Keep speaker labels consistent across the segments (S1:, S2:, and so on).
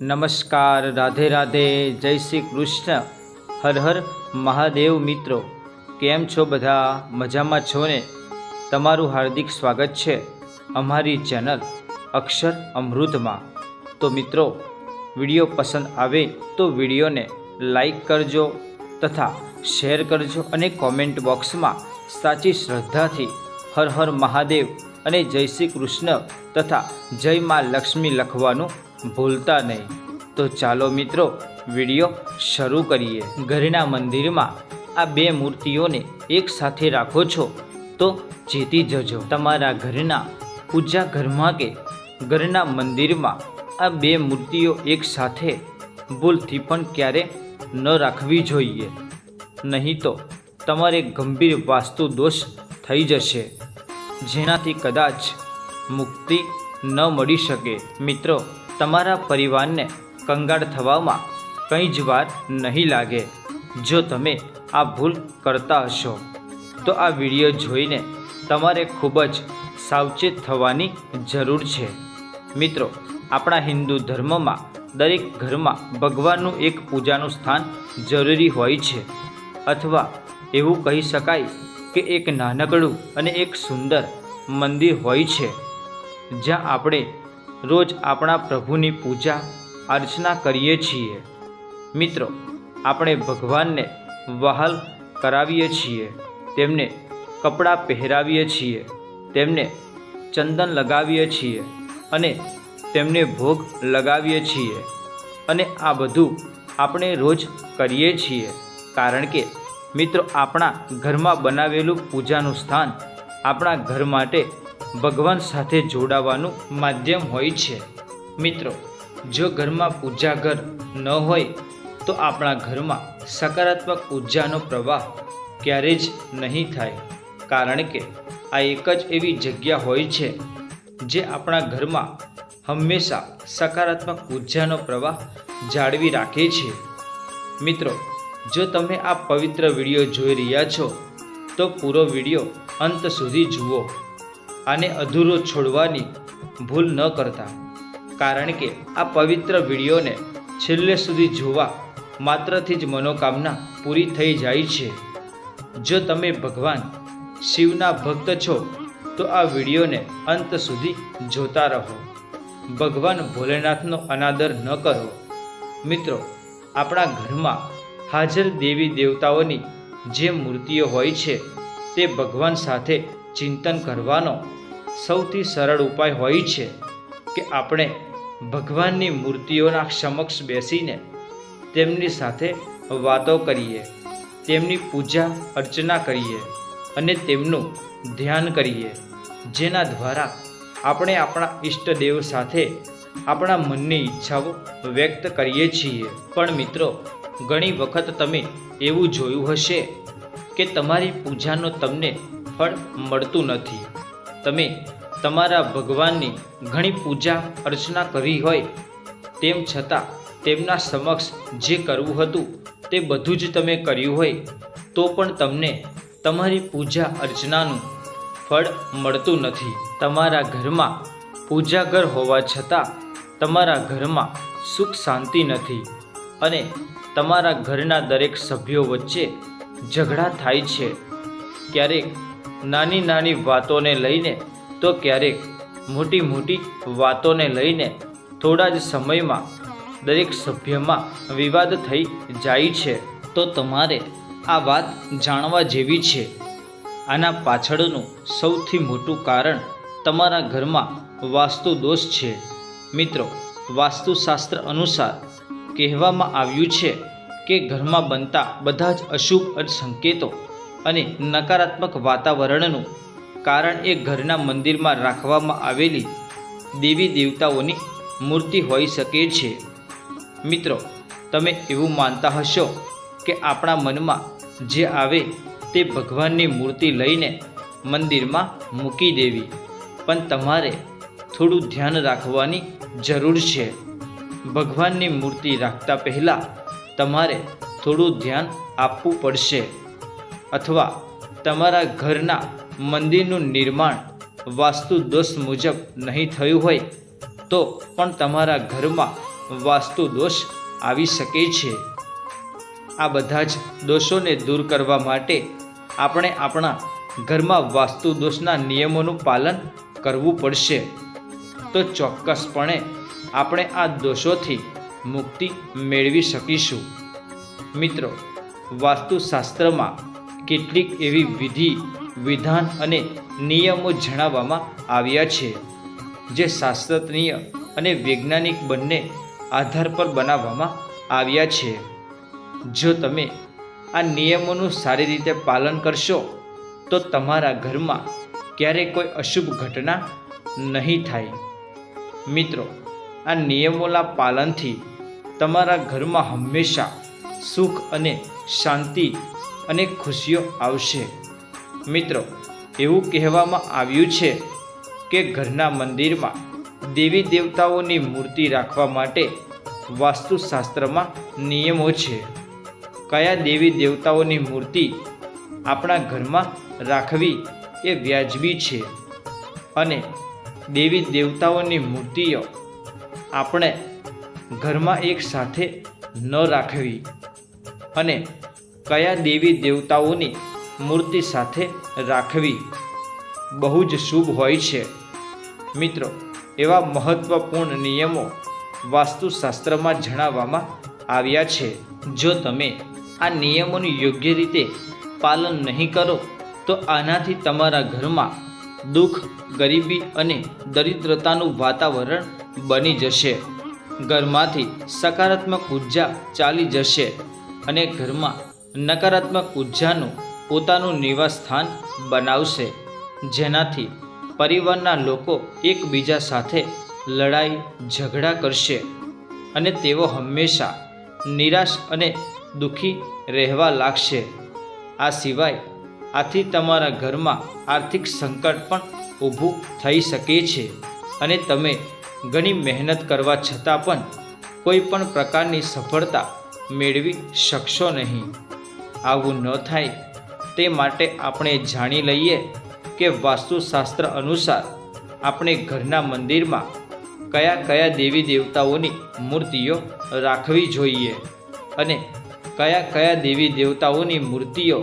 S1: નમસ્કાર, રાધે રાધે, જય શ્રી કૃષ્ણ. હર હર મહાદેવ મિત્રો. કેમ છો બધા? મજામાં છો ને? તમારું હાર્દિક સ્વાગત છે અમારી ચેનલ અક્ષર અમૃતમાં. તો મિત્રો, વીડિયો પસંદ આવે તો વિડીયોને લાઈક કરજો તથા શેર કરજો અને કોમેન્ટ બોક્સમાં સાચી શ્રદ્ધાથી હર હર મહાદેવ અને જય શ્રી કૃષ્ણ તથા જય મા લક્ષ્મી લખવાનું ભૂલતા નહીં. તો ચાલો મિત્રો, વીડિયો શરૂ કરીએ. ઘરના મંદિરમાં આ બે મૂર્તિઓને એકસાથે રાખો છો, તો જીતી જજો. તમારા ઘરના પૂજા ઘરમાં કે ઘરના મંદિરમાં આ બે મૂર્તિઓ એક સાથે ભૂલથી પણ ક્યારે ન રાખવી જોઈએ. નહીં તો તમારે ગંભીર વાસ્તુ દોષ થઈ જશે, જેનાથી કદાચ મુક્તિ ન મળી શકે. મિત્રો તમારા પરિવારને કંગાળ થવામાં કંઈ જ વાર નહીં લાગે. જો તમે આ ભૂલ કરતા હશો, તો આ વીડિયો જોઈને તમારે ખૂબ જ સાવચેત થવાની જરૂર છે. મિત્રો, આપણા હિન્દુ ધર્મમાં દરેક ઘરમાં ભગવાનનું એક પૂજાનું સ્થાન જરૂરી હોય છે. અથવા એવું કહી શકાય કે એક નાનકડું અને એક સુંદર મંદિર હોય છે, જ્યાં આપણે રોજ આપણા પ્રભુની પૂજા, અર્ચના કરીએ છીએ. મિત્રો, આપણે ભગવાનને વહાલ કરાવીએ છીએ. તેમને કપડાં પહેરાવીએ છીએ. તેમને ચંદન લગાવીએ છીએ અને તેમને ભોગ લગાવીએ છીએ. અને આ બધું આપણે રોજ કરીએ છીએ. કારણ કે, મિત્રો, આપણા ઘરમાં બનાવેલું પૂજાનું સ્થાન આપણા ઘર માટે ભગવાન સાથે જોડાવાનું માધ્યમ હોય છે. મિત્રો, જો ઘરમાં પૂજા ન હોય, તો આપણા ઘરમાં સકારાત્મક ઉર્જાનો પ્રવાહ ક્યારેય જ નહીં થાય. કારણ કે આ એક જ એવી જગ્યા હોય છે, જે આપણા ઘરમાં હંમેશા સકારાત્મક ઉર્જાનો પ્રવાહ જાળવી રાખે છે. મિત્રો, જો તમે આ પવિત્ર વીડિયો જોઈ રહ્યા છો, તો પૂરો વીડિયો અંત સુધી જુઓ. આને અધૂરો છોડવાની ભૂલ ન કરતા. કારણ કે આ પવિત્ર વિડીયોને છેલ્લે સુધી જોવા માત્રથી જ મનોકામના પૂરી થઈ જાય છે. જો તમે ભગવાન, શિવના ભક્ત છો, તો આ વિડીયોને અંત સુધી જોતા રહો. ભગવાન ભોલેનાથનો અનાદર ન કરો. મિત્રો, આપણા ઘરમાં હાજર દેવી દેવતાઓની જે મૂર્તિઓ હોય છે, તે ભગવાન સાથે ચિંતન કરવાનો સૌથી સરળ ઉપાય હોય છે કે આપણે ભગવાનની મૂર્તિઓના સમક્ષ બેસીને તેમની સાથે વાતો કરીએ, તેમની પૂજા અર્ચના કરીએ અને તેમનું ધ્યાન કરીએ, જેના દ્વારા આપણે આપણા ઈષ્ટદેવ સાથે આપણા મનની ઈચ્છાઓ વ્યક્ત કરીએ છીએ. પણ મિત્રો, ઘણી વખત તમે એવું જોયું હશે કે તમારી પૂજાનો તમને ફળ મળતું નથી. તમે તમારા ભગવાનની ઘણી પૂજા, અર્ચના કરી હોય, તેમ છતાં તેમના સમક્ષ જે કરવું હતું તે બધું જ તમે કર્યું હોય, તો પણ તમને તમારી પૂજા, અર્ચનાનું ફળ મળતું નથી. તમારા ઘરમાં પૂજા ઘર હોવા છતાં તમારા ઘરમાં સુખ શાંતિ નથી અને તમારા ઘરના દરેક સભ્યો વચ્ચે ઝઘડા થાય છે. ક્યારેક નાની નાની વાતોને લઈને તો ક્યારેક મોટી મોટી વાતોને લઈને થોડા જ સમયમાં દરેક સભ્યમાં વિવાદ થઈ જાય છે. તો તમારે આ વાત જાણવા જેવી છે. આના પાછળનું સૌથી મોટું કારણ તમારા ઘરમાં વાસ્તુ દોષ છે. મિત્રો, વાસ્તુશાસ્ત્ર અનુસાર કહેવામાં આવ્યું છે કે ઘરમાં બનતા બધા જ અશુભ સંકેતો અને નકારાત્મક વાતાવરણનું, કારણ એ ઘરના મંદિરમાં રાખવામાં આવેલી દેવી દેવતાઓની મૂર્તિ હોઈ શકે છે. મિત્રો, તમે એવું માનતા હશો કે આપણા મનમાં જે આવે તે ભગવાનની મૂર્તિ લઈને મંદિરમાં મૂકી દેવી, પણ તમારે થોડું ધ્યાન રાખવાની જરૂર છે. ભગવાનની મૂર્તિ રાખતા પહેલાં તમારે થોડું ધ્યાન આપવું પડશે. અથવા તમારા ઘરના મંદિરનું નિર્માણ વાસ્તુ દોષ મુજબ નહીં થયું હોય, તો પણ તમારા ઘરમાં વાસ્તુ દોષ આવી શકે છે. આ બધા જ દોષોને દૂર કરવા માટે આપણે આપણા ઘરમાં વાસ્તુ દોષના નિયમોનું પાલન કરવું પડશે. તો ચોક્કસપણે આપણે આ દોષોથી મુક્તિ મેળવી શકીશું. મિત્રો, વાસ્તુશાસ્ત્રમાં કેટલીક એવી વિધિ, વિધાન અને નિયમો જણાવવામાં આવ્યા છે, જે શાસ્ત્રનીય અને વૈજ્ઞાનિક બંને આધાર પર બનાવવામાં આવ્યા છે. જો તમે આ નિયમોનું સારી રીતે પાલન કરશો, તો તમારા ઘરમાં ક્યારેય કોઈ અશુભ ઘટના નહીં થાય. મિત્રો, આ નિયમોના પાલનથી તમારા ઘરમાં હંમેશા સુખ અને શાંતિ અને ખુશીઓ આવશે. મિત્રો, એવું કહેવામાં આવ્યું છે કે ઘરના મંદિરમાં દેવી દેવતાઓની મૂર્તિ રાખવા માટે વાસ્તુશાસ્ત્રમાં નિયમો છે. કયા દેવી દેવતાઓની મૂર્તિ આપણા ઘરમાં રાખવી એ વ્યાજબી છે? અને દેવી દેવતાઓની મૂર્તિઓ આપણે ઘરમાં એક સાથે ન રાખવી. અને કયા દેવી દેવતાઓની મૂર્તિ સાથે રાખવી બહુ જ શુભ હોય છે? મિત્રો, એવા મહત્વપૂર્ણ નિયમો વાસ્તુશાસ્ત્રમાં જણાવવામાં આવ્યા છે. જો તમે આ નિયમોનું યોગ્ય રીતે પાલન નહીં કરો, તો આનાથી તમારા ઘરમાં દુઃખ, ગરીબી અને દરિદ્રતાનું વાતાવરણ બની જશે. ઘરમાંથી સકારાત્મક ઊર્જા ચાલી જશે અને ઘરમાં નકારાત્મક ઉર્જાનું પોતાનું નિવાસ સ્થાન બનાવશે, જેનાથી પરિવારના લોકો એકબીજા સાથે લડાઈ, ઝઘડા કરશે અને તેઓ હંમેશા નિરાશ અને દુઃખી રહેવા લાગશે. આ સિવાય, આથી તમારા ઘરમાં આર્થિક સંકટ પણ ઊભું થઈ શકે છે અને તમે ઘણી મહેનત કરવા છતાં પણ કોઈ પણ પ્રકારની સફળતા મેળવી શકશો નહીં. આવું ન થાય. તે માટે આપણે જાણી લઈએ કે વાસ્તુશાસ્ત્ર અનુસાર આપણે ઘરના મંદિરમાં કયા કયા દેવી દેવતાઓની મૂર્તિઓ રાખવી જોઈએ અને કયા કયા દેવી દેવતાઓની મૂર્તિઓ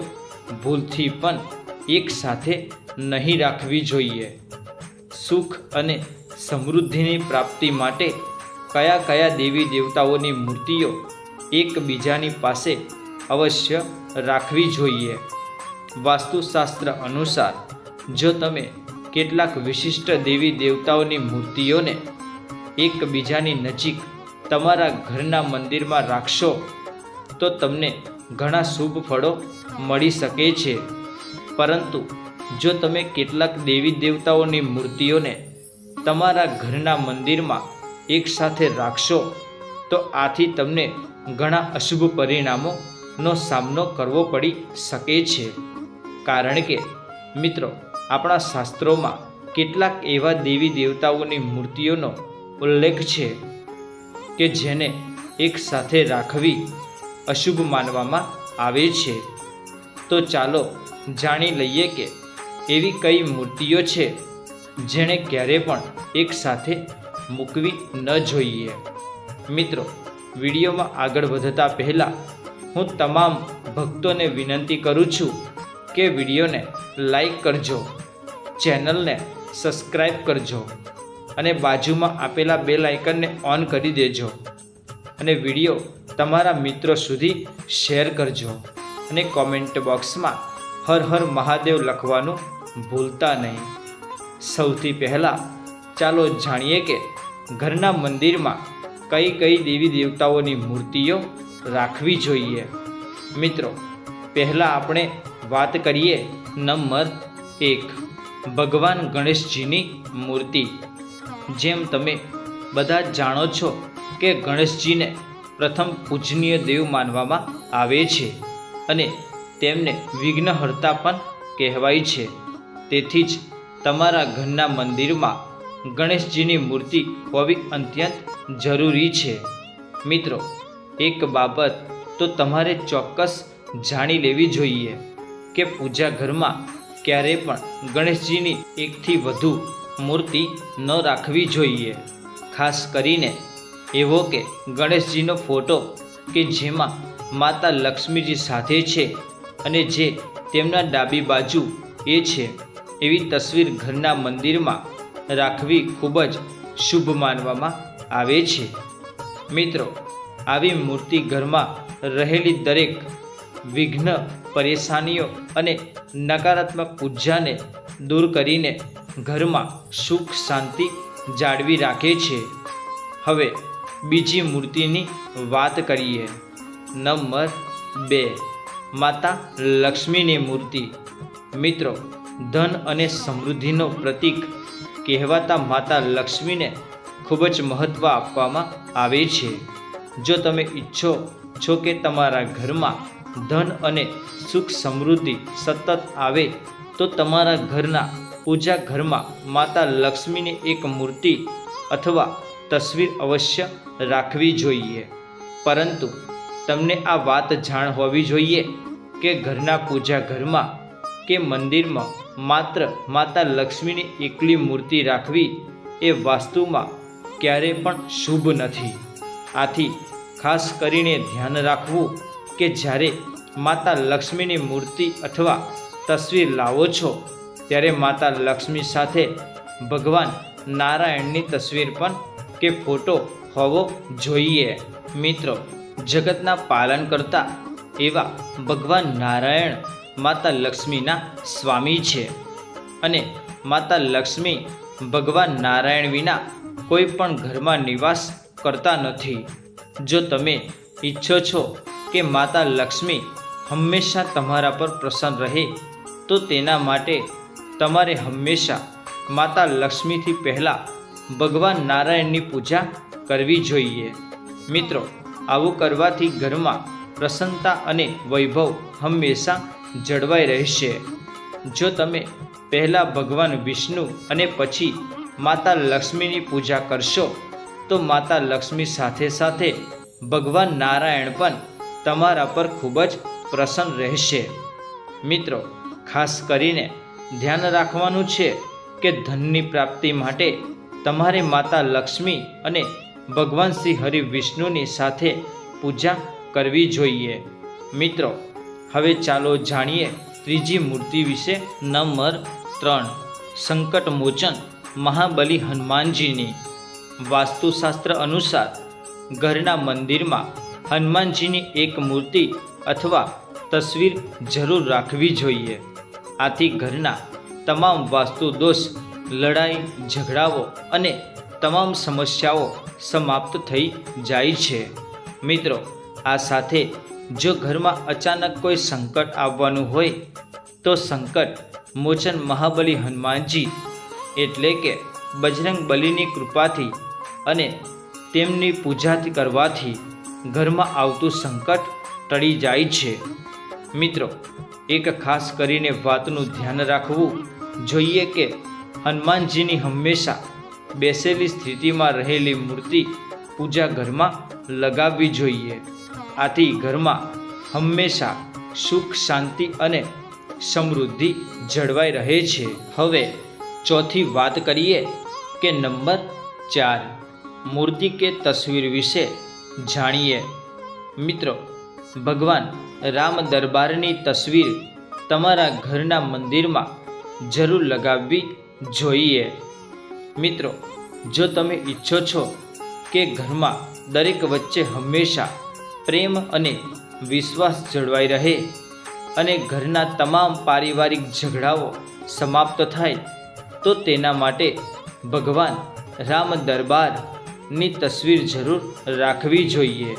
S1: ભૂલથી પણ એકસાથે નહીં રાખવી જોઈએ. સુખ અને સમૃદ્ધિની પ્રાપ્તિ માટે કયા કયા દેવી દેવતાઓની મૂર્તિઓ એકબીજાની પાસે અવશ્ય રાખવી જોઈએ. વાસ્તુશાસ્ત્ર અનુસાર, જો તમે કેટલાક વિશિષ્ટ દેવી દેવતાઓની મૂર્તિઓને એકબીજાની નજીક તમારા ઘરના મંદિરમાં રાખશો, તો તમને ઘણા શુભ ફળો મળી શકે છે. પરંતુ જો તમે કેટલાક દેવી દેવતાઓની મૂર્તિઓને તમારા ઘરના મંદિરમાં એકસાથે રાખશો, તો આથી તમને ઘણા અશુભ પરિણામોનો સામનો કરવો પડી શકે છે. કારણ કે, મિત્રો, આપણા શાસ્ત્રોમાં કેટલાક એવા દેવી દેવતાઓની મૂર્તિઓનો ઉલ્લેખ છે કે જેને એક સાથે રાખવી અશુભ માનવામાં આવે છે. તો ચાલો જાણી લઈએ કે એવી કઈ મૂર્તિઓ છે જેણે ક્યારે પણ એક સાથે મૂકવી ન જોઈએ. મિત્રો, વિડીયોમાં આગળ વધતા પહેલાં હું તમામ ભક્તોને વિનંતી કરું છું કે વિડીયોને લાઈક કરજો, ચેનલને સબસ્ક્રાઈબ કરજો અને બાજુમાં આપેલા બેલ આઇકનને ઓન કરી દેજો અને વીડિયો તમારા મિત્રો સુધી શેર કરજો અને કોમેન્ટ બોક્સમાં હર હર મહાદેવ લખવાનું ભૂલતા નહીં. સૌથી પહેલાં ચાલો જાણીએ કે ઘરના મંદિરમાં કઈ કઈ દેવી દેવતાઓની મૂર્તિઓ રાખવી જોઈએ. મિત્રો, પહેલાં આપણે વાત કરીએ નંબર એક, ભગવાન ગણેશજીની મૂર્તિ. જેમ તમે બધા જાણો છો કે ગણેશજીને પ્રથમ પૂજનીય દેવ માનવામાં આવે છે અને તેમને વિઘ્નહર્તા પણ કહેવાય છે. તેથી જ તમારા ઘરના મંદિરમાં ગણેશજીની મૂર્તિ હોવી અત્યંત જરૂરી છે. મિત્રો એક બાબત તો તમારે ચોક્કસ જાણી લેવી જોઈએ કે પૂજા ઘરમાં ક્યારે પણ ગણેશજીની એકથી વધુ મૂર્તિ ન રાખવી જોઈએ. ખાસ કરીને એવો કે ગણેશજીનો ફોટો કે જેમાં માતા લક્ષ્મીજી સાથે છે અને જે તેમના ડાબી બાજુ એ છે, એવી તસવીર ઘરના મંદિરમાં રાખવી ખૂબ જ શુભ માનવામાં આવે છે. મિત્રો આવી મૂર્તિ ઘરમાં રહેલી દરેક વિઘ્ન, પરેશાનીઓ અને નકારાત્મક ઉર્જાને દૂર કરીને ઘરમાં સુખ, શાંતિ જાળવી રાખે છે. હવે બીજી મૂર્તિની વાત કરીએ. નંબર બે. માતા લક્ષ્મીની મૂર્તિ. મિત્રો, ધન અને સમૃદ્ધિનો પ્રતીક કહેવાતા માતા લક્ષ્મીને ખૂબ જ મહત્ત્વ આપવામાં આવે છે. જો તમે ઈચ્છો છો કે તમારા ઘરમાં ધન અને સુખ સમૃદ્ધિ સતત આવે, તો તમારા ઘરના પૂજા ઘરમાં માતા લક્ષ્મીની એક મૂર્તિ અથવા તસવીર અવશ્ય રાખવી જોઈએ. પરંતુ તમને આ વાત જાણ હોવી જોઈએ કે ઘરના પૂજા ઘરમાં કે મંદિરમાં માત્ર માતા લક્ષ્મીની એકલી મૂર્તિ રાખવી એ વાસ્તુમાં ક્યારે પણ શુભ નથી. આથી ખાસ કરીને ધ્યાન રાખવું કે જ્યારે માતા લક્ષ્મીની મૂર્તિ અથવા તસવીર લાવો છો, ત્યારે માતા લક્ષ્મી સાથે ભગવાન નારાયણની તસવીર પણ કે ફોટો હોવો જોઈએ. મિત્રો, જગતના પાલન કરતા એવા ભગવાન નારાયણ માતા લક્ષ્મીના સ્વામી છે અને માતા લક્ષ્મી ભગવાન નારાયણ વિના કોઈ પણ ઘરમાં નિવાસ કરતા નથી. જો તમે ઈચ્છો છો કે માતા લક્ષ્મી હંમેશા તમારા પર પ્રસન્ન રહે, તો તેના માટે તમારે હંમેશા માતા લક્ષ્મીથી પહેલાં ભગવાન નારાયણની પૂજા કરવી જોઈએ. મિત્રો, આવું કરવાથી ઘરમાં પ્રસન્નતા અને વૈભવ હંમેશા જળવાઈ રહેશે. જો તમે પહેલાં ભગવાન વિષ્ણુ અને પછી માતા લક્ષ્મીની પૂજા કરશો તો માતા લક્ષ્મી સાથે સાથે ભગવાન નારાયણ પણ તમારા પર ખૂબ જ પ્રસન્ન રહેશે. મિત્રો, ખાસ કરીને ધ્યાન રાખવાનું છે કે ધનની પ્રાપ્તિ માટે તમારે માતા લક્ષ્મી અને ભગવાન શ્રી હરિ વિષ્ણુની સાથે પૂજા કરવી જોઈએ. મિત્રો, હવે ચાલો જાણીએ ત્રીજી મૂર્તિ વિશે નંબર ત્રણ સંકટ મોચન મહાબલી હનુમાનજીની. વાસ્તુશાસ્ત્ર અનુસાર ઘરના મંદિરમાં હનુમાનજીની એક મૂર્તિ અથવા તસવીર જરૂર રાખવી જોઈએ. આથી ઘરના તમામ વાસ્તુ દોષ, લડાઈ, ઝઘડાઓ અને તમામ સમસ્યાઓ સમાપ્ત થઈ જાય છે. મિત્રો, આ સાથે જો ઘરમાં અચાનક કોઈ સંકટ આવવાનું હોય, તો સંકટ મોચન મહાબલી હનુમાનજી એટલે કે બજરંગ બલીની કૃપાથી અને તેમની પૂજાથી કરવાથી ઘરમાં આવતું સંકટ ટળી જાય છે. મિત્રો, એક ખાસ કરીને વાતનું ધ્યાન રાખવું જોઈએ કે હનુમાનજીની હંમેશા બેસેલી સ્થિતિમાં રહેલી મૂર્તિ પૂજા ઘરમાં લગાવવી જોઈએ. આથી ઘરમાં હંમેશા સુખ, શાંતિ અને સમૃદ્ધિ જળવાઈ રહે છે. હવે ચોથી વાત કરીએ કે નંબર ચાર. મૂર્તિ કે તસવીર વિશે જાણીએ. મિત્રો, ભગવાન રામ દરબારની તસવીર તમારા ઘરના મંદિરમાં જરૂર લગાવવી જોઈએ. મિત્રો, જો તમે ઈચ્છો છો કે ઘરમાં દરેક વચ્ચે હંમેશા પ્રેમ અને વિશ્વાસ જળવાઈ રહે અને ઘરના તમામ પારિવારિક ઝઘડાઓ સમાપ્ત થાય, તો તેના માટે ભગવાન રામ દરબારની તસવીર જરૂર રાખવી જોઈએ.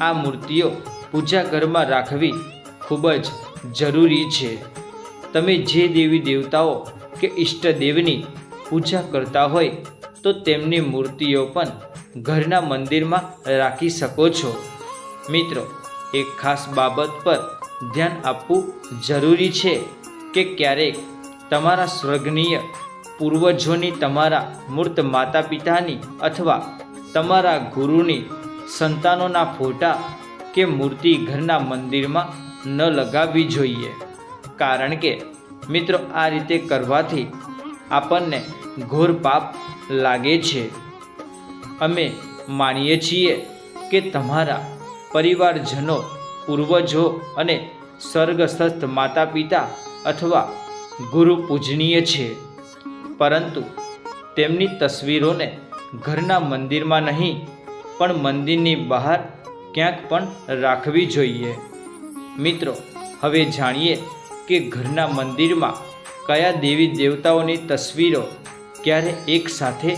S1: આ મૂર્તિઓ પૂજા ઘરમાં રાખવી ખૂબ જ જરૂરી છે. તમે જે દેવી દેવતાઓ કે ઈષ્ટદેવની પૂજા કરતા હોય તો તેમની મૂર્તિઓ પણ ઘરના મંદિરમાં રાખી શકો છો. મિત્રો, એક ખાસ બાબત પર ધ્યાન આપવું જરૂરી છે કે ક્યારેક તમારા સ્વર્ગનીય પૂર્વજોની તમારા મૂર્ત માતા પિતાની અથવા તમારા ગુરુની સંતાનોના ફોટા કે મૂર્તિ ઘરના મંદિરમાં ન લગાવવી જોઈએ. કારણ કે મિત્રો, આ રીતે કરવાથી આપણને ઘોર પાપ લાગે છે. અમે માનીએ છીએ કે તમારા પરિવારજનો, પૂર્વજો અને સ્વર્ગસ્થ માતા પિતા અથવા ગુરુ પૂજનીય છે. પરંતુ તેમની તસવીરોને ઘરના મંદિરમાં નહીં, પણ મંદિરની બહાર ક્યાંક પણ રાખવી જોઈએ. મિત્રો, હવે જાણીએ કે ઘરના મંદિરમાં કયા દેવી દેવતાઓની તસવીરો ક્યારે એકસાથે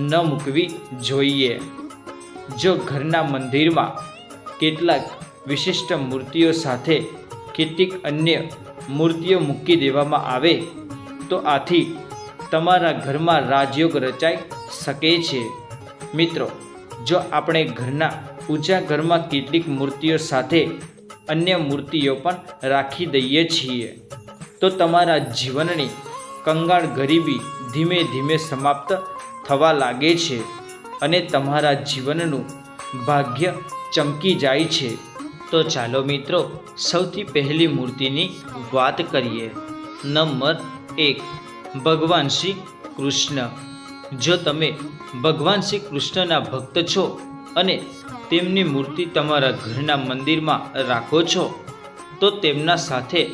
S1: ન મૂકવી જોઈએ. જો ઘરના મંદિરમાં કેટલાક વિશિષ્ટ મૂર્તિઓ સાથે કેટલીક અન્ય મૂર્તિઓ મૂકી દેવામાં આવે, તો આથી તમારા ઘરમાં રાજયોગ રચાઈ શકે છે. મિત્રો, જો આપણે ઘરના પૂજા ઘરમાં કેટલીક મૂર્તિઓ સાથે અન્ય મૂર્તિઓ પણ રાખી દઈએ છીએ, તો તમારા જીવનની કંગાળ ગરીબી ધીમે ધીમે સમાપ્ત થવા લાગે છે અને તમારા જીવનનું ભાગ્ય ચમકી જાય છે. તો ચાલો મિત્રો, સૌથી પહેલી મૂર્તિની વાત કરીએ. નંબર એક. ભગવાન શ્રી કૃષ્ણ. જો તમે ભગવાન શ્રી કૃષ્ણના ભક્ત છો અને તેમની મૂર્તિ તમારા ઘરના મંદિરમાં રાખો છો, તો તેમના સાથે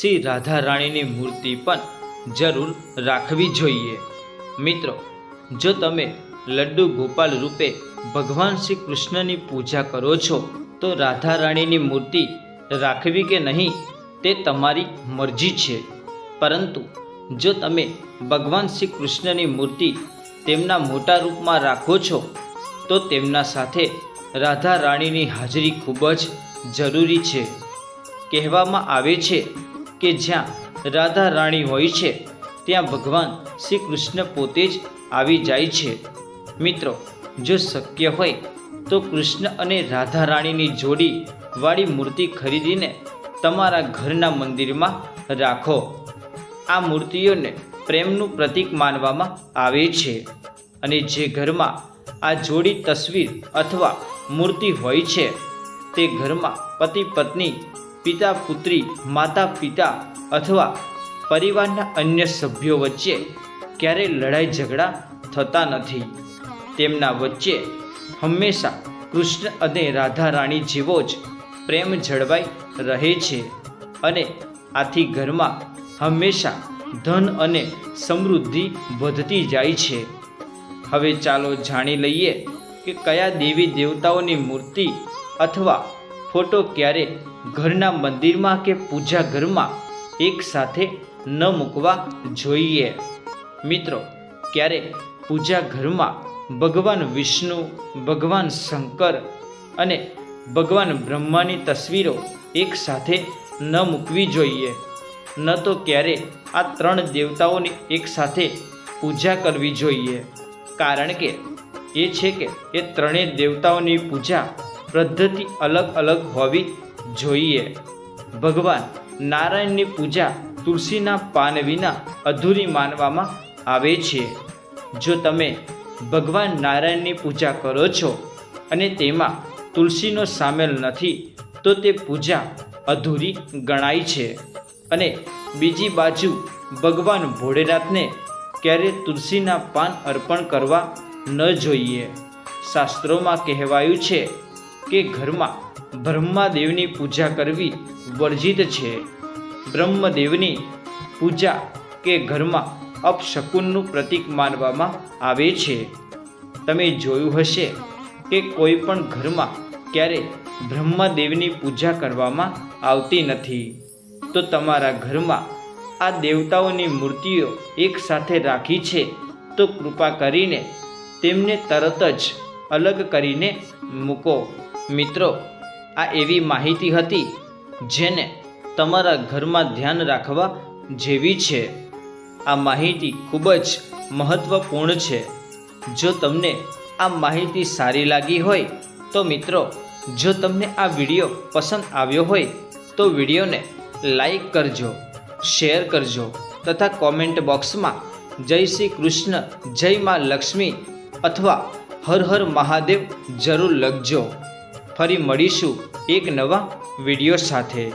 S1: શ્રી રાધા રાણીની મૂર્તિ પણ જરૂર રાખવી જોઈએ. મિત્રો, જો તમે લડ્ડુ ગોપાલ રૂપે ભગવાન શ્રી કૃષ્ણની પૂજા કરો છો, તો રાધા રાણીની મૂર્તિ રાખવી કે નહીં, તે તમારી મરજી છે. પરંતુ જો તમે ભગવાન શ્રી કૃષ્ણની મૂર્તિ તેમના મોટા રૂપમાં રાખો છો, તો તેમના સાથે રાધા રાણીની હાજરી ખૂબ જ જરૂરી છે. કહેવામાં આવે છે કે જ્યાં રાધા રાણી હોય છે, ત્યાં ભગવાન શ્રી કૃષ્ણ પોતે જ આવી જાય છે. મિત્રો, જો શક્ય હોય, તો કૃષ્ણ અને રાધા રાણીની જોડી વાળી મૂર્તિ ખરીદીને તમારા ઘરના મંદિરમાં રાખો. આ મૂર્તિઓને પ્રેમનું પ્રતીક માનવામાં આવે છે. અને જે ઘરમાં આ જોડી તસવીર અથવા મૂર્તિ હોય છે, તે ઘરમાં પતિ પત્ની, પિતા પુત્રી, માતા પિતા અથવા પરિવારના અન્ય સભ્યો વચ્ચે ક્યારેય લડાઈ ઝઘડા થતા નથી. તેમના વચ્ચે હંમેશા કૃષ્ણ અને રાધા રાણી જેવો જ પ્રેમ જળવાઈ રહે છે. અને આથી ઘરમાં હંમેશા ધન અને સમૃદ્ધિ વધતી જાય છે. હવે ચાલો જાણી લઈએ કે કયા દેવી દેવતાઓની મૂર્તિ અથવા ફોટો ક્યારે ઘરના મંદિરમાં કે પૂજા ઘરમાં એકસાથે ન મૂકવા જોઈએ. મિત્રો, ક્યારે પૂજા ઘરમાં ભગવાન વિષ્ણુ, ભગવાન શંકર અને ભગવાન બ્રહ્માની તસવીરો એકસાથે ન મૂકવી જોઈએ? ન તો ક્યારે આ ત્રણ દેવતાઓની એકસાથે પૂજા કરવી જોઈએ. કારણ કે એ છે કે એ ત્રણેય દેવતાઓની પૂજા પદ્ધતિ અલગ અલગ હોવી જોઈએ. ભગવાન નારાયણની પૂજા તુલસીના પાન વિના અધૂરી માનવામાં આવે છે. જો તમે ભગવાન નારાયણની પૂજા કરો છો અને તેમાં તુલસીનો સામેલ નથી, તો તે પૂજા અધૂરી ગણાય છે. અને બીજી બાજુ ભગવાન ભોળેનાથને ક્યારે તુલસીના પાન અર્પણ કરવા ન જોઈએ. શાસ્ત્રોમાં કહેવાયું છે કે ઘરમાં બ્રહ્માદેવની પૂજા કરવી વર્જિત છે. બ્રહ્મદેવની પૂજા કે ઘરમાં અપશકુનનું પ્રતીક માનવામાં આવે છે. તમે જોયું હશે કે કોઈ પણ ઘરમાં ક્યારે બ્રહ્મદેવની પૂજા કરવામાં આવતી નથી. તો તમારા ઘરમાં આ દેવતાઓની મૂર્તિઓ એકસાથે રાખી છે, તો કૃપા કરીને તેમને તરત જ અલગ કરીને મૂકો. મિત્રો, આ એવી માહિતી હતી જેને તમારા ઘરમાં ધ્યાન રાખવા જેવી છે. આ માહિતી ખૂબ જ મહત્વપૂર્ણ છે. જો તમને આ માહિતી સારી લાગી હોય, તો મિત્રો, જો તમને આ વીડિયો પસંદ આવ્યો હોય, તો વિડીયોને લાઈક કરજો શેર કરજો તથા કોમેન્ટ બોક્સમાં જય શ્રી કૃષ્ણ, જય મા લક્ષ્મી અથવા હર હર મહાદેવ જરૂર લખજો. ફરી મળીશું એક નવા વીડિયો સાથે.